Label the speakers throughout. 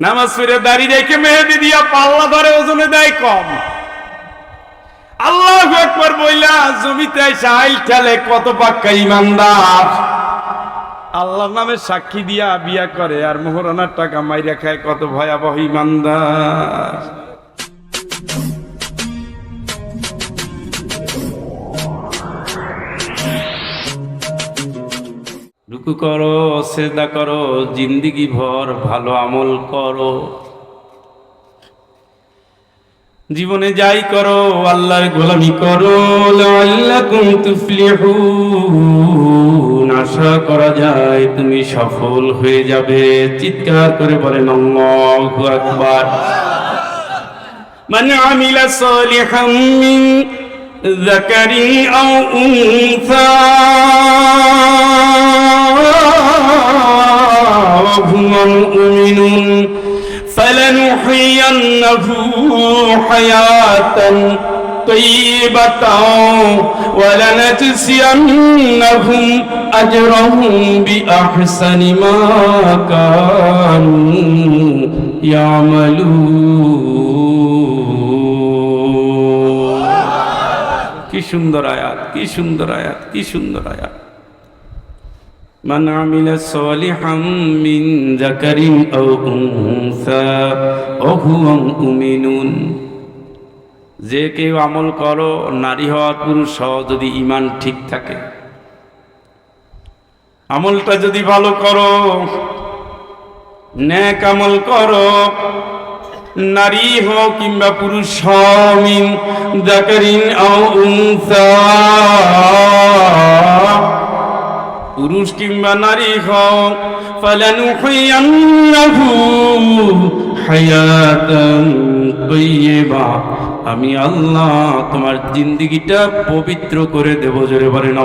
Speaker 1: নামাজ ফিরে দাঁড়িয়ে রেখে মেহেদি দিয়া পাল্লা ধরে ওজনে দেয় কম। আল্লাহ একবার বইলা, জমিতে সাইল ঠেলে কত পাক্কা ইমানদার। আল্লাহ নামে সাক্ষী দিয়া বিয়া করে আর মোহরানার টাকা মাইরা খায় কত ভয়াবহ ইমানদার। রুকু করো সেদা করো জিন্দিগি ভর ভালো আমল করো জীবনে যাই করো আল্লাহর গোলামি করো লাআল্লাকুম তুফলিহুন আশা করা যায় তুমি সফল হয়ে যাবে চিৎকার করে বলেন আল্লাহু আকবার من عمل صالحا من ذكر أو أنثى وهو مؤمن فلنحيينه حياة طيبة ولنجزينهم أجرهم بأحسن ما كانوا يعملون কি সুন্দর আয়াত কি সুন্দর আয়াত কি সুন্দর আয়াত من عمل صالحا من ذكر أو أنثى وهو مؤمن যে কেউ আমল করো নারী হওয়ার পুরুষ হওয়া যদি ইমান ঠিক থাকে আমলটা যদি ভালো করো ন্যাক আমল করো নারী হোক কিংবা পুরুষ হমিন জাকারিন আও উনসা পুরুষ কিংবা নারী তাইয়্যিবা। আমি আল্লাহ তোমার জিন্দিগিটা পবিত্র করে দেব, জোরে বলেন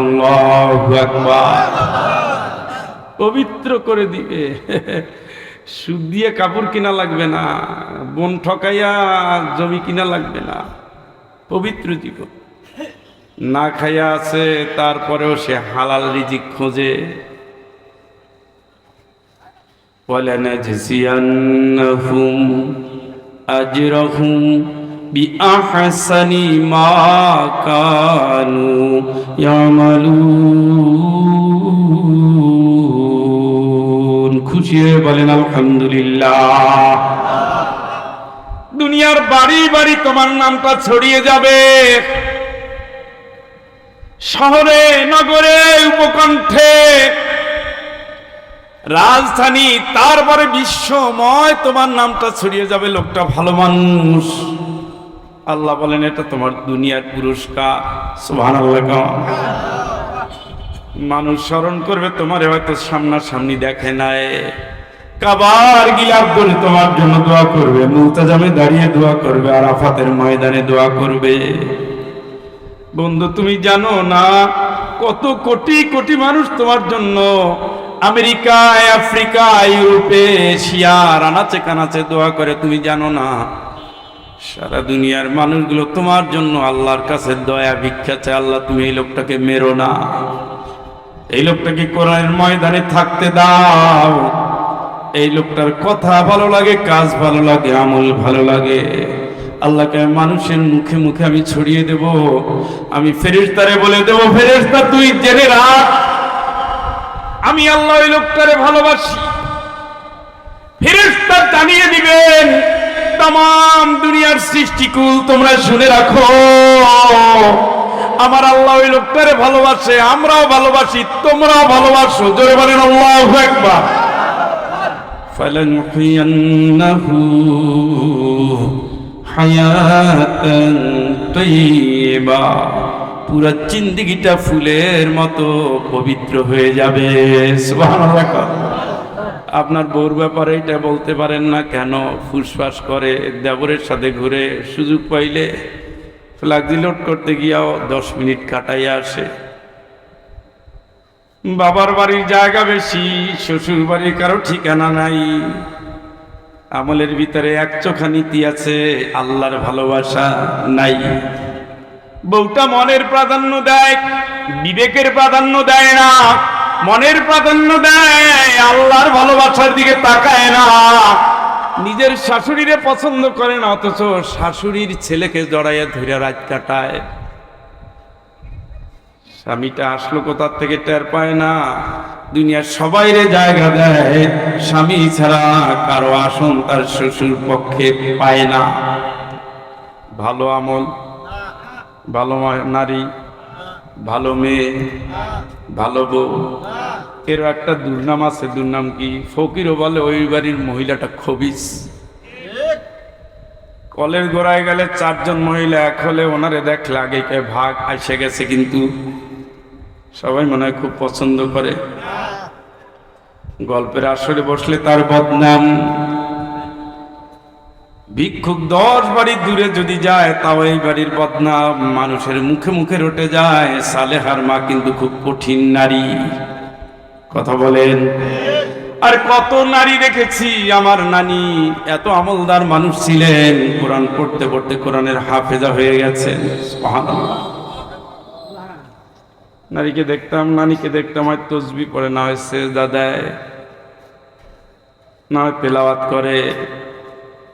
Speaker 1: পবিত্র করে দিবে। সুদ দিয়ে কাপড় কিনা লাগবে না, বন ঠকাইয়া জমি কিনা লাগবে না, পবিত্র জীবন। না খাইয়া আছে তারপরেও সে হালাল রিজিক খোঁজে ولنجزينهم أجرهم بأحسن ما كانوا يعملون খুশি হয়ে বলেন আলহামদুলিল্লাহ দুনিয়ার বাড়ি বাড়ি তোমার নামটা ছড়িয়ে যাবে শহরে, নগরে, উপকণ্ঠে। রাজধানী, তারপরে বিশ্বময়, তোমার নামটা ছড়িয়ে যাবে, লোকটা ভালো মানুষ। আল্লাহ বলেন, এটা তোমার দুনিয়ার পুরস্কার। সুবহানাল্লাহ মানুষ স্মরণ করবে, তোমারে হয়তো সামনাসামনি দেখে নাই। কাবার গিলাপ করে তোমার জন্য দোয়া করবে মুলতাজামে দাঁড়িয়ে দোয়া করবে আর আফাতের ময়দানে দোয়া করবে। বন্ধু, তুমি জানো না কত কোটি কোটি মানুষ তোমার জন্য আমেরিকায় আফ্রিকা ইউরোপে এশিয়ার আনাচে কানাচে দোয়া করে, তুমি জানো না সারা দুনিয়ার মানুষগুলো তোমার জন্য আল্লাহর কাছে দয়া ভিক্ষা চায়। আল্লাহ, তুমি এই লোকটাকে মেরো না। এই লোকটাকে কোরআনের ময়দানে থাকতে দাও। এই লোকটার কথা ভালো লাগে, কাজ ভালো লাগে, আমল ভালো লাগে। আল্লাহকে মানুষের মুখে মুখে আমি ছড়িয়ে দেব আমি ফেরেশতারে বলে দেব ফেরেশতা তুই জেনে রাখ আমি আল্লাহ ওই লোকটারে ভালোবাসি ফেরেশতা জানিয়ে দিবেন তাম দুনিয়ার সৃষ্টিকুল তোমরা শুনে রাখো আমার আল্লাহ ওই লোকটারে ভালোবাসে আমরাও ভালোবাসি তোমরাও ভালোবাসো জোরে বলেন আল্লাহ একবার فلنحيينه হায়াতবা পুরা চিন্দিগিটা ফুলের মতো পবিত্র হয়ে যাবে। আপনার বউর ব্যাপারে এটা বলতে পারেন না কেন? ফুসফাস করে, দেবরের সাথে ঘুরে সুযোগ পাইলে ফ্লাগজি লোড করতে গিয়াও দশ মিনিট কাটাইয়া আসে। বাবার বাড়ির জায়গা বেশি শ্বশুর বাড়ির কারও ঠিকানা নাই। আমলের ভিতরে এক চোখা নীতি আছে, আল্লাহর ভালোবাসা নাই। বউটা মনের প্রাধান্য দেয়, বিবেকের প্রাধান্য দেয় না। মনের প্রাধান্য দেয়, আল্লাহর ভালোবাসার দিকে তাকায় না। নিজের শাশুড়িরে পছন্দ করে না, অথচ শাশুড়ির ছেলেকে জড়াইয়া ধরে রাত কাটায়। স্বামীটা আসলো কোথার থেকে টের পায় না। দুনিয়ার সবাইরে জায়গা দেয়, স্বামী ছাড়া কারও আসন তার শ্বশুর পক্ষে পায় না। ভালো আমল, ভালো নারী, ভালো মেয়ে, ভালো বউ। এর একটা দুর্নাম আছে, দুর্নাম কি? ফকিরও বলে, ওই বাড়ির মহিলাটা খবিস। কলের গোড়ায় গেলে চারজন মহিলা, এক হলে ওনারে দেখলে আগে ভাগ এসে গেছে কিন্তু সবাই মনে হয় খুব পছন্দ করে। গল্পের আসরে বসলে তার বদনাম। ভিক্ষুক দশ বাড়ি দূরে যদি যায়, তাও এই বাড়ির বদনাম। মানুষের মুখে মুখে রটে যায়, সালেহার মা কিন্তু খুব কঠিন নারী। কথা বলেন, আর কত নারী দেখেছি আমার নানি। এত আমলদার মানুষ ছিলেন। কোরআন পড়তে পড়তে কোরআনের হাফেজা হয়ে গেছেন। নারীকে দেখতাম, নানিকে দেখতাম, হয় তসবি পড়ে, না হয় সেজদা দেয়, না হয় পেলাওয়াত করে।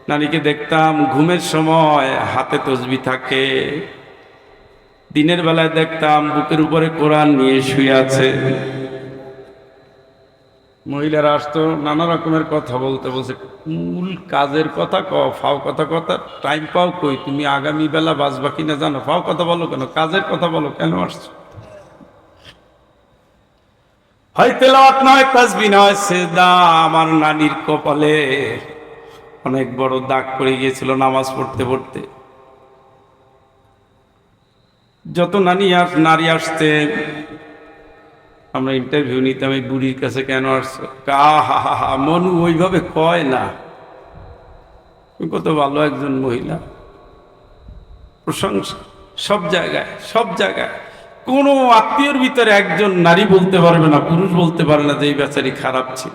Speaker 1: নারীকে দেখতাম, ঘুমের সময় হাতে তসবি থাকে। দিনের বেলায় দেখতাম, বুকের উপরে কোরআন নিয়ে শুয়ে আছে। মহিলারা আসতো, নানা রকমের কথা বলতে, বলছে মূল কাজের কথা ক, ফাও কথা কথা টাইম পাও কই? তুমি আগামী বেলা বাঁচবা কিনা জানো? ফাও কথা বলো কেন? কাজের কথা বলো কেন আসছো? হয় তেলাওয়াত নয়, তাসবি নয় সেদা আমার নানির কপালে। অনেক বড় দাগ পড়ে গিয়েছিল নামাজ পড়তে পড়তে। যত নানি আস নারী আসতে আমরা ইন্টারভিউ নিতাম, এই বুড়ির কাছে কেন আসছো? হা মনু ওইভাবে কয় না। কত ভালো একজন মহিলা। প্রশংসা, সব জায়গায় সব জায়গায়। কোনো আত্মীয়র ভিতরে একজন নারী বলতে পারবে না পুরুষ বলতে পারে না যে এই বেচারি খারাপ ছিল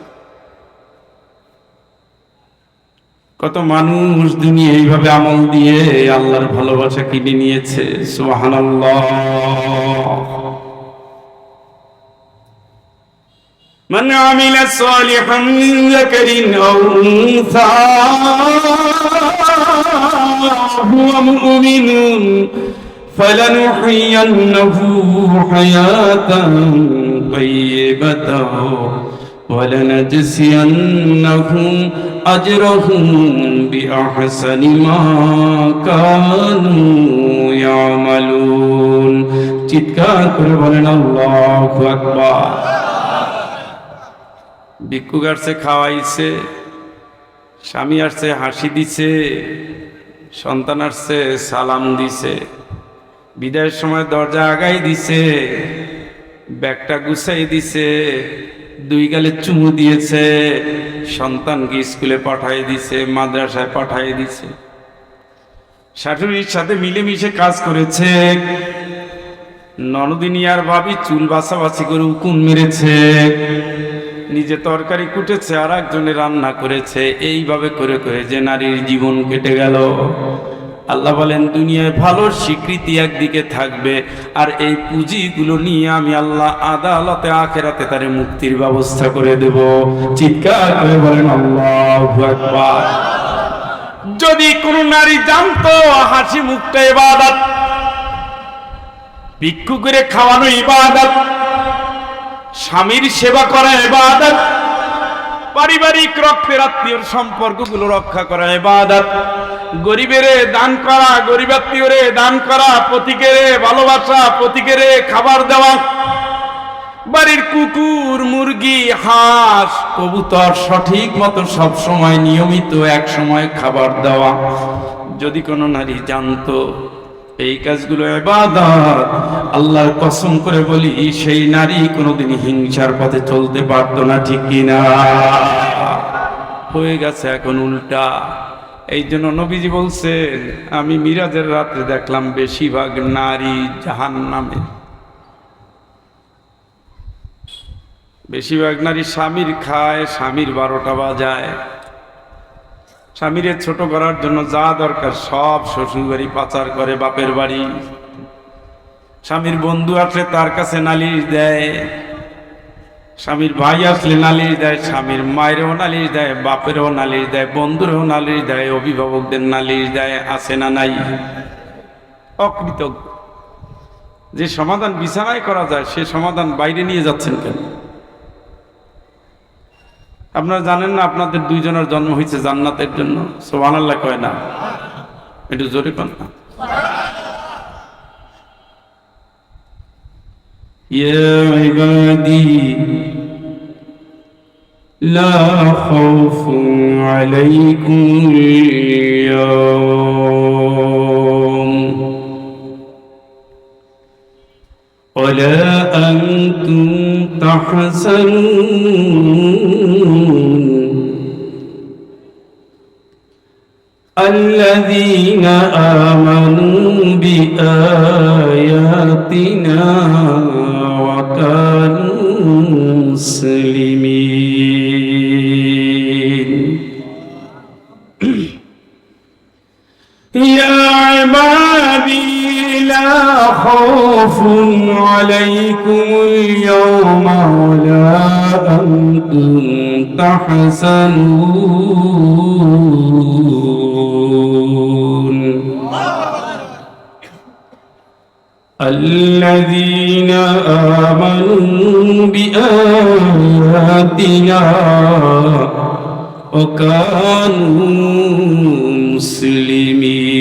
Speaker 1: কত মানুষ দুনিয়া এইভাবে আমল দিয়ে আল্লাহর ভালোবাসা কিনে নিয়েছে সুবহানাল্লাহ من عمل صالحا من ذكر أو أنثى وهو مؤمن فلنحيينه حياة طيبة ولنجزينهم أجرهم بأحسن ما كانوا يعملون চিৎকার করে বলেন আল্লাহু আকবার ভিক্ষুক আসছে খাওয়াইছে স্বামী আসছে হাসি দিছে সন্তান আসছে সালাম দিছে বিদায়ের সময় দরজা আগাই দিছে, ব্যাগটা গুছাই দিছে, দুই গালে চুমু দিয়েছে সন্তানকে স্কুলে পাঠাই দিছে, মাদ্রাসায় পাঠাই দিছে। শাশুড়ির সাথে মিলেমিশে কাজ করেছে, ননদিনী আর ভাবি চুল বাছাবাছি করে উকুন মেরেছে, নিজে তরকারি কুটেছে আর একজনে রান্না করেছে, এইভাবে করে করে যে নারীর জীবন কেটে গেল। আল্লাহ বলেন, দুনিয়ায় ভালো স্বীকৃতি একদিকে থাকবে, আর এই পুঁজিগুলো নিয়ে আমি আল্লাহ আদালতে, আখেরাতে তারে মুক্তির ব্যবস্থা করে দেব। চিৎকার করে বলেন, আল্লাহ যদি কোন নারী জানতো, হাসি মুখটা ইবাদত, ভিক্ষু করে খাওয়ানো ইবাদত, স্বামীর সেবা করা এবাদত পারিবারিক রক্তের আত্মীয়র সম্পর্কগুলো রক্ষা করা এবাদত গরিবের দান করা গরিবাত্মীয়রে দান করা প্রতীকেরে ভালোবাসা প্রতীকেরে খাবার দেওয়া। বাড়ির কুকুর, মুরগি, হাঁস, কবুতর সঠিক মতো সব সময় নিয়মিত এক সময় খাবার দেওয়া। যদি কোনো নারী জানতো, এই কাজগুলো এবাদত। আল্লাহর কসম করে বলি, সেই নারী কোনোদিন হিংসার পথে চলতে পারতো না, ঠিক কিনা? হয়ে গেছে এখন উল্টা। এই জন্য নবীজি বলছে, আমি মিরাজের রাত্রে দেখলাম বেশিরভাগ নারী জাহান নামে বেশিরভাগ নারী স্বামীর খায়, স্বামীর বারোটা বাজায়। স্বামীরে ছোট করার জন্য যা দরকার সব শ্বশুর বাড়ি পাচার করে বাপের বাড়ি। স্বামীর বন্ধু আসলে তার কাছে নালিশ দেয়। স্বামীর ভাই আসলে নালিশ দেয়, স্বামীর মায়েরও নালিশ দেয়, বাপেরও নালিশ দেয়, বন্ধুরও নালিশ দেয়, অভিভাবকদের নালিশ দেয়, আছে না নাই? অকৃতজ্ঞ। যে সমাধান বিছানায় করা যায়, সে সমাধান বাইরে নিয়ে যাচ্ছেন কেন? আপনারা জানেন না আপনাদের দুইজনের জন্ম হয়েছে জান্নাতের জন্য? সোহান আল্লাহ কয় না? একটু জোরে কন না। يا عبادي لا خوف عليكم اليوم ولا أنتم تحزنون. الذين آمنوا بآياتنا مسلمين يا عبادي لا خوف عليكم اليوم ولا أنتم تحزنون. الذين آمنوا بآياتنا وكانوا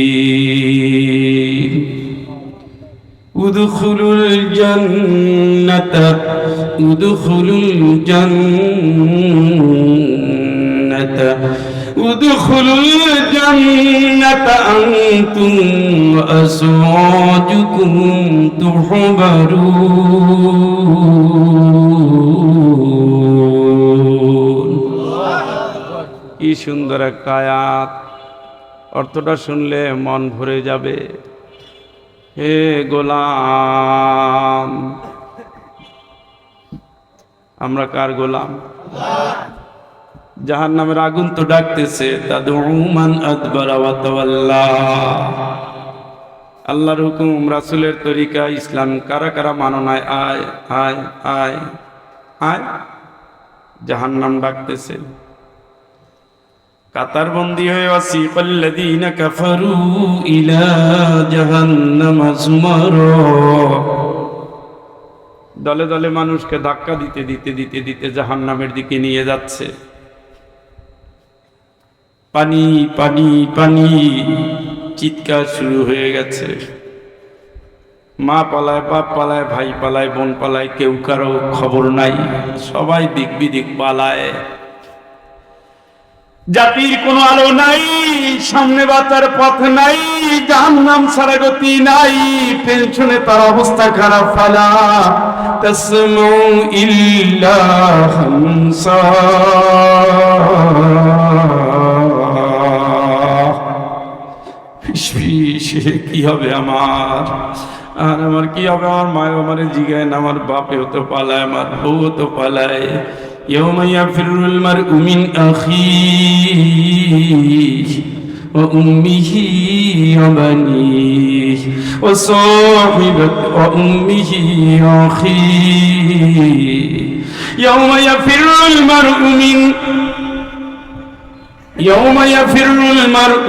Speaker 1: مسلمين ادخلوا الجنة ادخلوا الجنة ادخلوا الجنة أنتم وأزواجكم تحبرون কি সুন্দর একটা আয়াত অর্থটা শুনলে মন ভরে যাবে হে গোলাম আমরা কার গোলাম জাহান নামের আগুন তো ডাকতেছে আল্লাহর হুকুম, রাসূলের তরিকা, ইসলাম কারা কারা মানো নাই, আয় আয় আয় আয়। জাহান্নাম ডাকতেছে। কাতার বন্দি হয়ে ওয়াসিকাল্লাযীনা কাফারু ইলা দলে দলে মানুষকে ধাক্কা দিতে দিতে দিতে দিতে জাহান্নামের দিকে নিয়ে যাচ্ছে। পানি পানি পানি। চিৎকার শুরু হয়ে গেছে। মা পালায়, বাপ পালায়, ভাই পালায়, বোন পালায়, কেউ কারও খবর নাই। সবাই দিক বিদিক পালায়। জাতির কোনো আলো নাই, সামনে বাঁচার পথ নাই, জাহান্নাম ছাড়া গতি নাই টেনশনে তার অবস্থা খারাপ, ফালা। তাসমু ইল্লা হামসা। ফিসফিসে কি হবে আমার আর আমার কি হবে আমার মায় আমার জিগায় না আমার বাপেও তো পালায় আমার বউ তো পালায় يوم يفر المرء من أخيه وأمه وبنيه وصاحبة وأمه وأخيه يوم يفر المرء من يوم يفر المرء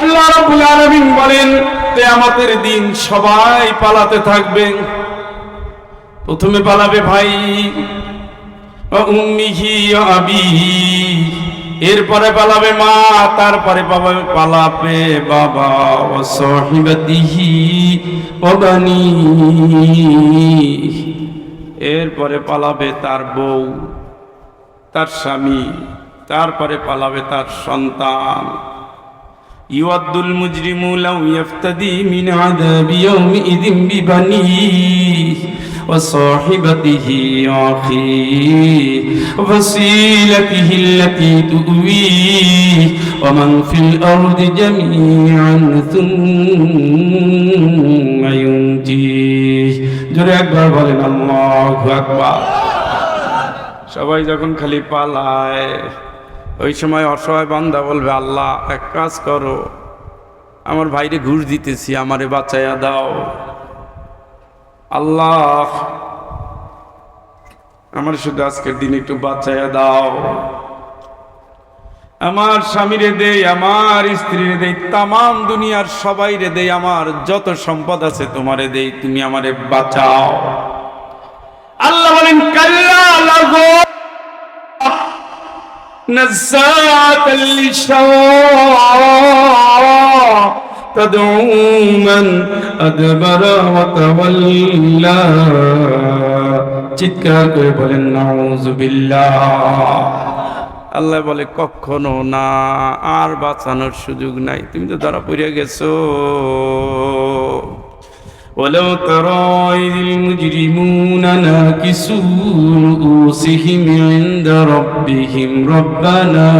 Speaker 1: আল্লাহ রাব্বুল আলামিন বলেন, কিয়ামতের দিন সবাই পালাতে থাকবে। প্রথমে পালাবে ভাই উম্মিহি আবিহি এরপরে পালাবে মা, তারপরে পালাবে পালাবে বাবা ও সহিবাতিহি ও বানি। এরপরে পালাবে তার বউ, তার স্বামী, তারপরে পালাবে তার সন্তান। ইউদ্দুল মুজরিমু লাউ ইফতাদি মিন আযাবি ইয়াউমিযিন বিবানিহি وصاحبته وأخيه وفصيلته التي تؤويه ومن في الأرض جميعا ثم ينجيه জোরে একবার বলেন আল্লাহু আকবার সবাই যখন খালি পালায় ওই সময় অসহায় বান্দা বলবে, আল্লাহ, এক কাজ করো। আমার ভাইরে ঘুষ দিতেছি, আমারে বাঁচাইয়া দাও। আল্লাহ, আমার শুধু আজকের দিন একটু বাঁচাইয়া দাও। আমার স্বামীরে দেই, আমার স্ত্রীরে দেই তাম দুনিয়ার সবাই রে দেই, আমার যত সম্পদ আছে তোমারে দেই, তুমি আমারে বাঁচাও। আল্লাহ বলেন, কাল্লা نزات للشوى تدعو من أدبر وتولى চিৎকার করে বলেন নাউজুবিল্লাহ আল্লাহ বলে কখনো না আর বাঁচানোর সুযোগ নাই তুমি তো ধরা পড়ে গেছো ولو ترى إذ المجرمون ناكسوا رؤوسهم عند ربهم ربنا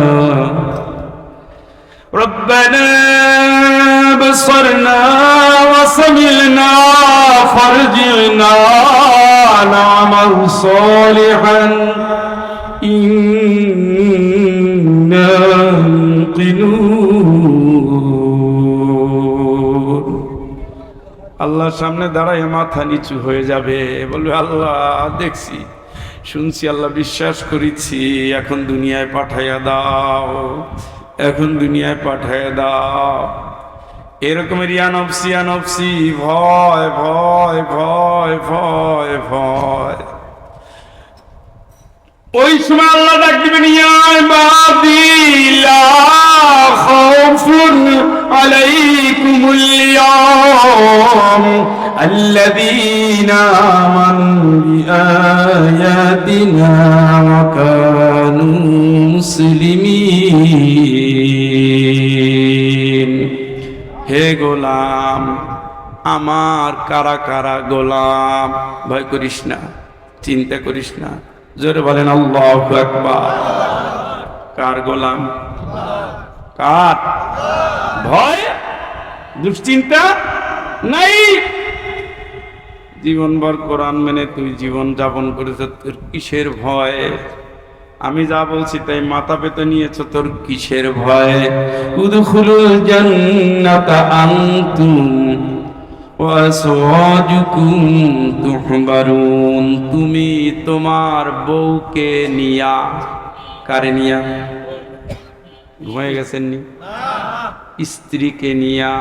Speaker 1: ربنا بصرنا وسمعنا فارجعنا نعمل صالحا. إنا موقنون আল্লাহর সামনে দাঁড়ায় মাথা নিচু হয়ে যাবে। বলবে, আল্লাহ, দেখছি, শুনছি, আল্লাহ বিশ্বাস করেছি। এখন দুনিয়ায় পাঠাইয়া দাও, এখন দুনিয়ায় পাঠাইয়া দাও। এরকমের ইয়ানফসি ইয়ানফসি ভয় ভয় ভয় ভয় ভয়। ওই সময় আল্লাহ ডাক দিবেন খাউফুন আলাইকুমুল হে গোলাম, আমার কারা কারা গোলাম? ভয় করিস না, চিন্তা করিস না। জোরে বলেন, আল্লাহ একবার কার গোলাম? কার? ভয়? দুশ্চিন্তা? নাই। জীবনভর কোরআন মেনে তুই জীবন যাপন করেছ, তোর কিসের ভয়? আমি যা বলছি তাই মাথা পেতে নিয়েছ, তোর কিসের ভয়? উদখুলুল জান্নাতা আনতুম তুমি তোমার বউকে নিয়া, কারে নিয়া? ঘুমিয়ে গেছেন নি স্ত্রীকে নিয়া।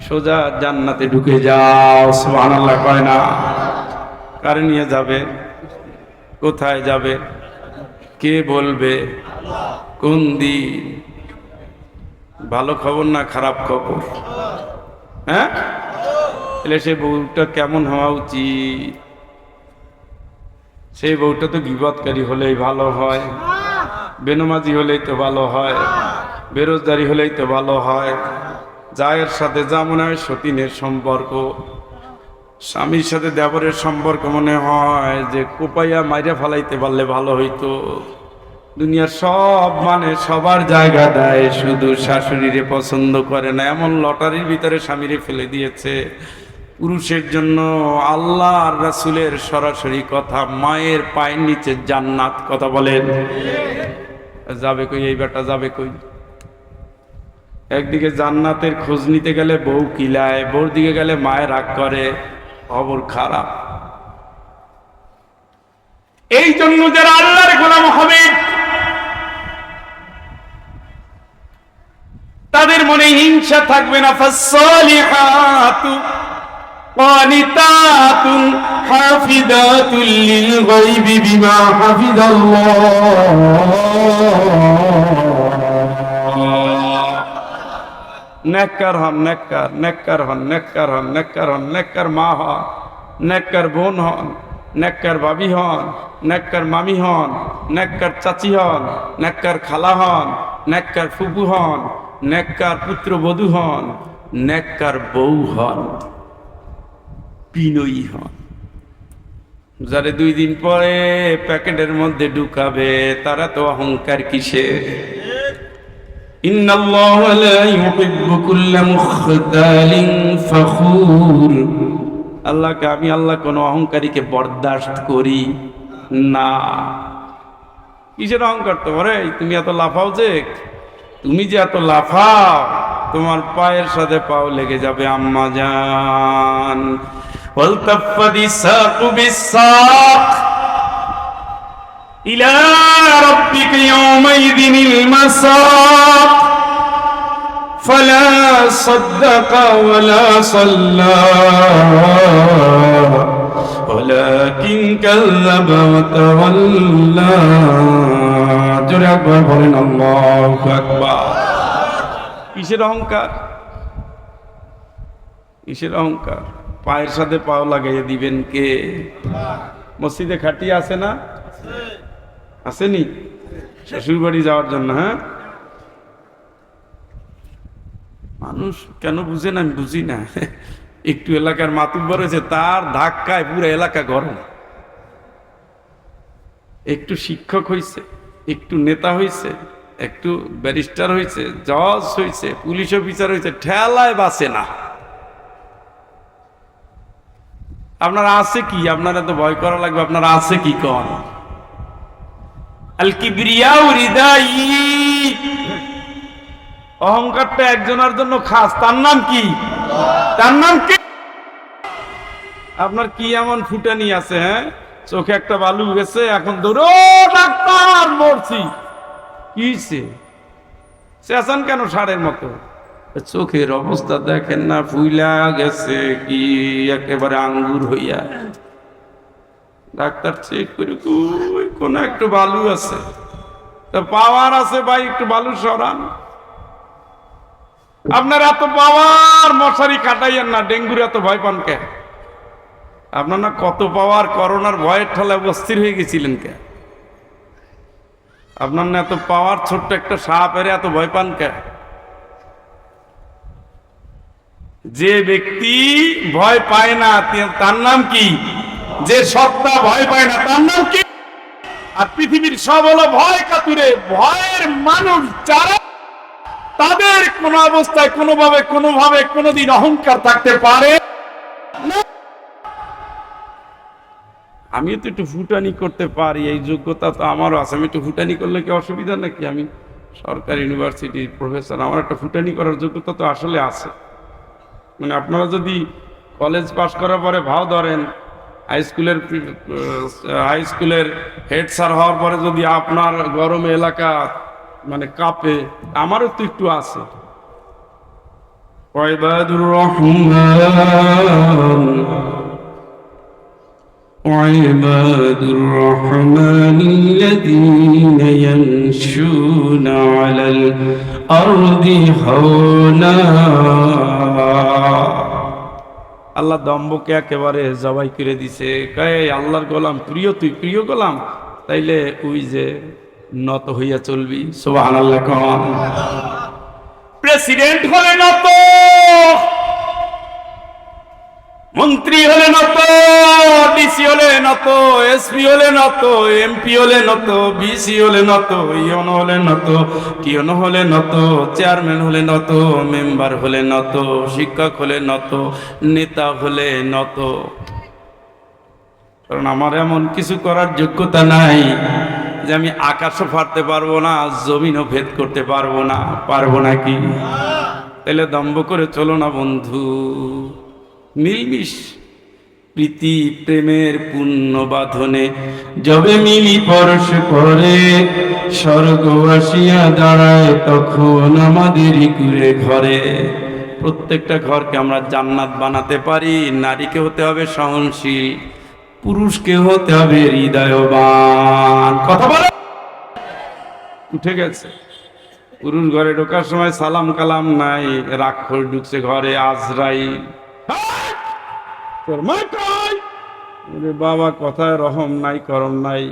Speaker 1: সোজা জান্নাতে ঢুকে যাও, সুবহানাল্লাহ কয় না। কারে নিয়ে যাবে? কোথায় যাবে? কে বলবে? কোন দিন? ভালো খবর না খারাপ খবর? হ্যাঁ? তাহলে সেই বউটা কেমন হওয়া উচিত? সেই বউটা তো গিবতকারী হলেই ভালো হয়। বেনমাজি হলেই তো ভালো হয়। বেরোজগারি হলেই তো ভালো হয়। জায়ের সাথে যা মনে হয় সতীনের সম্পর্ক। স্বামীর সাথে দেবরের সম্পর্ক মনে হয় যে কোপাইয়া মাইরা ফালাইতে পারলে ভালো হইতো। দুনিয়ার সব মানে সবার জায়গা দেয়, শুধু শাশুড়িরে পছন্দ করে না, এমন লটারির ভিতরে স্বামীরে ফেলে দিয়েছে। পুরুষের জন্য আল্লাহ আর রাসুলের সরাসরি কথা, মায়ের পায়ের নিচে জান্নাত কথা বলেন। যাবে কই, এই বেটা যাবে কই? একদিকে জান্নাতের খোঁজ নিতে গেলে বউ কিলায় বউর দিকে গেলে মায়ের রাগ করে খবর খারাপ এই জন্য যারা আল্লাহর গোলাম হবে তাদের মনে হিংসা থাকবে না ফাসলিহাতু قانتات حافظات للغيب بما حفظ الله নেককার হন নেককার নেককার হন নেককার হন নেককার হন নেককার মা হন নেককার বোন হন নেককার ভাবি হন নেককার মামি হন নেককার চাচি হন নেককার খালা হন নেককার ফুপু হন নেককার পুত্রবধূ হন নেককার বউ হন বিনয়ী হন যারে দুই দিন পরে প্যাকেটের মধ্যে ঢুকাবে তারা তো অহংকার কিসে إن الله لا يحب كل مختال فخور আল্লাহকে আমি আল্লাহ কোন অহংকারীকে বরদাস্ত করি না কিসের অহংকার তো বরে তুমি এত লাফাও যে তুমি যে এত লাফাও তোমার পায়ের সাথে পাও লেগে যাবে আম্মা জান والتفت الساق بالساق إلى ربك يومئذ المساق فلا صدق ولا صلى ولكن كذب وتولى জোরে একবার বলেন আল্লাহু আকবার কিসের অহংকার কিসের অহংকার পায়ের সাথে পাও লাগাইয়ে দিবেন কে মসজিদে খাটিয়ে আছে না আসেনি? শ্বশুর বাড়ি যাওয়ার জন্য হ্যাঁ? মানুষ কেন বুঝে না? আমি বুঝি না। একটু এলাকার মাতুব্বর হয়েছে তার ধাক্কায় পুরো এলাকা গরম। একটু শিক্ষক হয়েছে একটু নেতা হয়েছে একটু ব্যারিস্টার হয়েছে জজ হয়েছে পুলিশ অফিসার হয়েছে ঠেলায় বাসে না। আপনারা আছে কি? আপনারা তো ভয় করা লাগবে, আপনারা আছে কি কন? আল অহংকারটা একজনের জন্য খাস। তার নাম কি? তার নাম কি? আপনার কি এমন ফুটানি আছে হ্যাঁ? চোখে একটা বালু গেছে, এখন দৌড়ো ডাক্তার, মরছি। কি কেন সারের মতো? চোখের অবস্থা দেখেন না, ফুইলা গেছে কি? একেবারে আঙ্গুর হইয়া। ডাক্তার চেক করে কই কোন একটু বালু আছে। তা পাওয়ার আছে ভাই, একটু বালু সরান। আপনার এত পাওয়ার, মশারি কাটাইয়েন না, ডেঙ্গুর এত ভয় পান কে আপনার না কত পাওয়ার, করোনার ভয়ের ঠেলায় অস্থির হয়ে গেছিলেন কে আপনার না এত পাওয়ার, ছোট্ট একটা সাপ এর এত ভয় পান কে যে ব্যক্তি ভয় পায় না তার নাম কি? যে সত্তা ভয় পায় না, তার নাম কি? আর পৃথিবীর সব হলো ভয় কাতুরে, ভয়ের মানুষ যারা তাদের কোন অবস্থায়, কোনোভাবে কোনোভাবে, কোনোদিন অহংকার থাকতে পারে। না। আমিও তো একটু ফুটানি করতে পারি, এই যোগ্যতা তো আমারও আছে। আমি একটু ফুটানি করলে কি অসুবিধা নাকি? আমি সরকারি ইউনিভার্সিটির প্রফেসর আমার একটা ফুটানি করার যোগ্যতা তো আসলে আছে। মানে আপনারা যদি কলেজ পাশ করার পরে ভাও ধরেন হাই স্কুলের হাই স্কুলের হেড স্যার হওয়ার পরে যদি আপনার গরমে এলাকা মানে কাঁপে আমারও তো একটু আছে ওয়াইবাদুর রহমান وعباد الرحمن الذين يمشون على الأرض هونا আল্লাহ দম্বকে একেবারে জবাই করে দিছে। কয়ে আল্লাহর গোলাম, প্রিয় তুই, প্রিয় গোলাম? তাইলে ওই যে নত হইয়া চলবি। সোহান আল্লাহ প্রেসিডেন্ট হলে নত! মন্ত্রী হলে নত ডিসি হলে নত এসপি হলে নত এমপি হলে নত বিসি হলে নত ইয়ন হলে নত টিয়ন হলে নত চেয়ারম্যান হলে নত মেম্বার হলে নত শিক্ষক হলে নত নেতা হলে নত কারণ আমার এমন কিছু করার যোগ্যতা নাই যে আমি আকাশও ফাড়তে পারব না জমিনও ভেদ করতে পারব না পারব নাকি তাহলে দম্ভ করে চলো না বন্ধু মিলমিশ প্রীতি প্রেমের পুণ্য বাঁধনে যবে মিলি পরশ করে, স্বর্গ আসিয়া দাঁড়ায় তখন আমাদেরই কুড়ে ঘরে। প্রত্যেকটা ঘরকে আমরা জান্নাত বানাতে পারি, নারীকে হতে হবে সহনশীল, পুরুষকে হতে হবে হৃদয়বান। কথা বলে। উঠে গেছে। পুরুষ ঘরে ঢোকার সময় সালাম কালাম নাই, রাক্ষস ঢুকছে ঘরে আজরাই তোর মা ওরে বাবা, কথায় রহম নাই, করম নাই।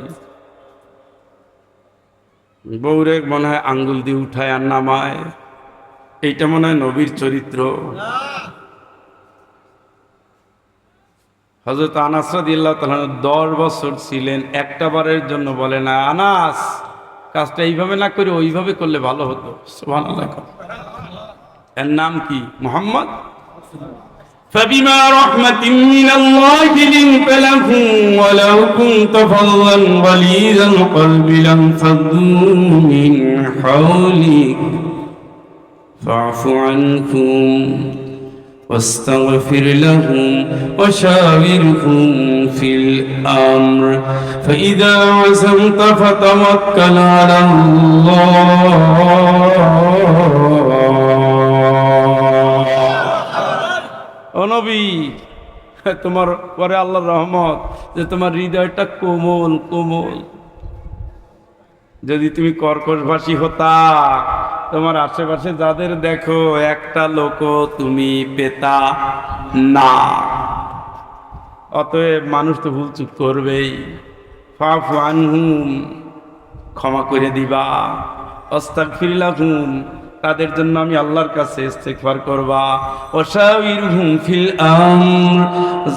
Speaker 1: বৌরে মনে হয় আঙ্গুল দিয়ে উঠায় আর নামায়। এইটা মনে হয় নবীর চরিত্র। হজরত আনাস দশ বছর ছিলেন, একটা বারের জন্য বলে না, আনাস, কাজটা এইভাবে না করে ওইভাবে করলে ভালো হতো। এর নাম কি? মোহাম্মদ? فبما رحمة من الله لنت لهم ولو كنت فظا غليظ القلب لانفضوا من حولك فاعف عنكم واستغفر لهم وشاورهم في الأمر فإذا عزمت فتوكل على الله নবী, তোমার পরে আল্লাহর রহমত, যে তোমার হৃদয়টা কোমল কোমল। যদি তুমি কর্কশভাষী হতা, তোমার আশেপাশে যাদের দেখো, একটা লোক তুমি পেতা না। অতএব মানুষ তো ভুল চুপ করবেই। ফাফু আনহুম, ক্ষমা করে দিবা। অস্তাক ফিরলাহুম তাদের জন্য আমি আল্লাহর কাছে ইস্তেগফার করবা। ওয়াশাউইরহুম ফিল আমর।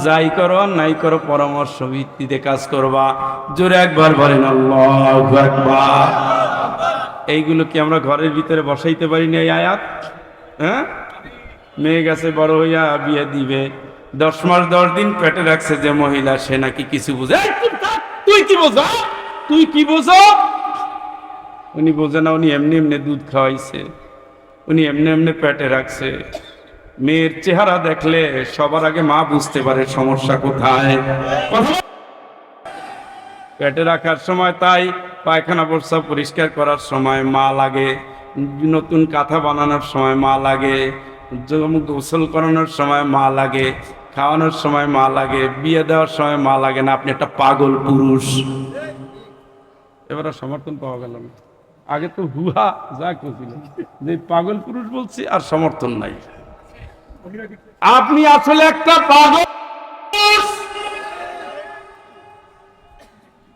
Speaker 1: যাই করো নাই করো পরামর্শ ভিত্তিতে কাজ করবা। জোরে একবার বলেন, আল্লাহু আকবার। এইগুলো কি আমরা ঘরের ভিতরে বসাইতে পারি না এই আয়াত? হ্যাঁ? মেয়ে গেছে, বড় হইয়া বিয়ে দিবে। দশ মাস, দশ দিন পেটে রাখছে যে মহিলা, সে নাকি কিছু বুঝে? তুই কি বোঝো? তুই কি বোঝো? উনি বোঝে না, উনি এমনি এমনি দুধ খাওয়াইছে। উনি এমনি এমনি পেটে রাখছে। মেয়ের চেহারা দেখলে সবার আগে মা বুঝতে পারে সমস্যা কোথায়। পেটে রাখার সময় তাই পায়খানা প্রস্রাব পরিষ্কার করার সময় মা লাগে, নতুন কাঁথা বানানোর সময় মা লাগে গোসল করানোর সময় মা লাগে, খাওয়ানোর সময় মা লাগে, বিয়ে দেওয়ার সময় মা লাগে না, আপনি একটা পাগল পুরুষ। এবার সমর্থন পাওয়া গেল না। আগে তো হুহা, যা করছিল যে পাগল পুরুষ বলছি, আর সমর্থন নাই। আপনি আসলে একটা পাগল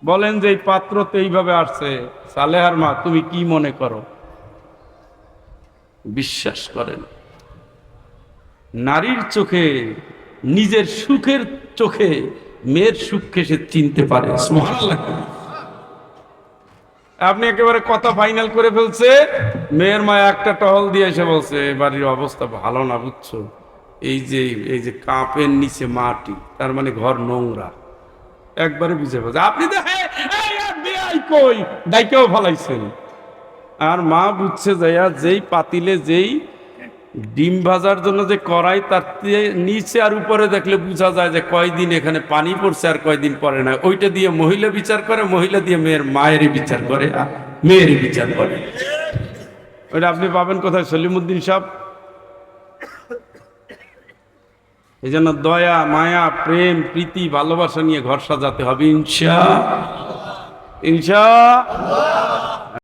Speaker 1: বলেন যে পাত্র তো এইভাবে আসছে, সালেহার মা, তুমি কি মনে করো? বিশ্বাস করেন, নারীর চোখে, নিজের সুখের চোখে মেয়ের সুখকে সে চিনতে পারে। আপনি একেবারে কথা ফাইনাল করে ফেলছে। মেয়ের মা একটা টহল দিয়ে এসে বলছে বাড়ির অবস্থা ভালো না বুঝছ? এই যে এই যে কাপের নিচে মাটি তার মানে ঘর নোংরা। একবারে বুঝে ফেলছে। আপনি তো "এই, এই, এই, কই? ফলাইছেন। আর মা বুঝছে যাইয়া যেই পাতিলে যেই ডিম ভাজার জন্য যে করাই তার নিচে আর উপরে দেখলে বোঝা যায় যে কয়দিন এখানে পানি পড়ছে আর কয়দিন পরে না। ওইটা দিয়ে মহিলা বিচার করে, মহিলা দিয়ে মেয়ের মায়েরই বিচার করে আর মেয়েরই বিচার করে। ওইটা আপনি পাবেন কোথায়? সলিমুদ্দিন সাহেব। এই জন্য দয়া, মায়া, প্রেম, প্রীতি, ভালোবাসা নিয়ে ঘর সাজাতে হবে, ইনশা। ইনশা।